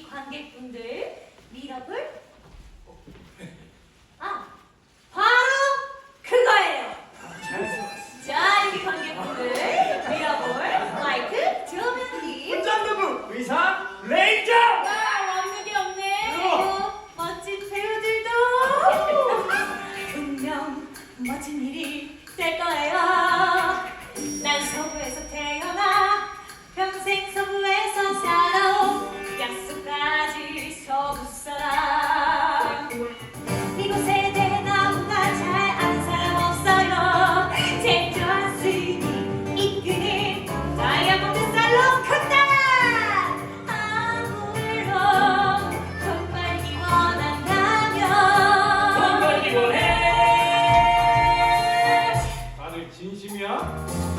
관객분들 미러볼 아 바로 그거예요. 자 여기 관객분들 미러볼 마이크 조명기 현장부부 의상 레이저 와 없는 게 없네. 그리고 멋진 배우들도 분명 멋진 일이 될 거예요. 난 서부에서 태어나 평생 서부에서 진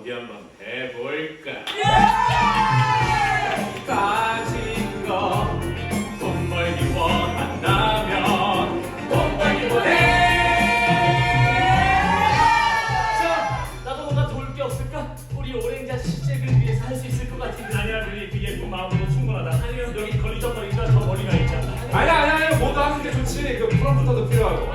어디 한번 해볼까? 예! 가진 거돈 벌기 원한다면 돈 벌기 원해! 자, 나도 뭔가 도울 게 없을까? 우리 오랭자 시책을 위해서 할 수 있을 것 같은데. 아니야 그게 그 예쁜 마음으로 충분하다. 아니요. 여기 걸리적거리니까 저 머리가 있잖아. 아니야 아니야 아니야. 모두 하는 게 좋지. 그 프롬프터도 필요하고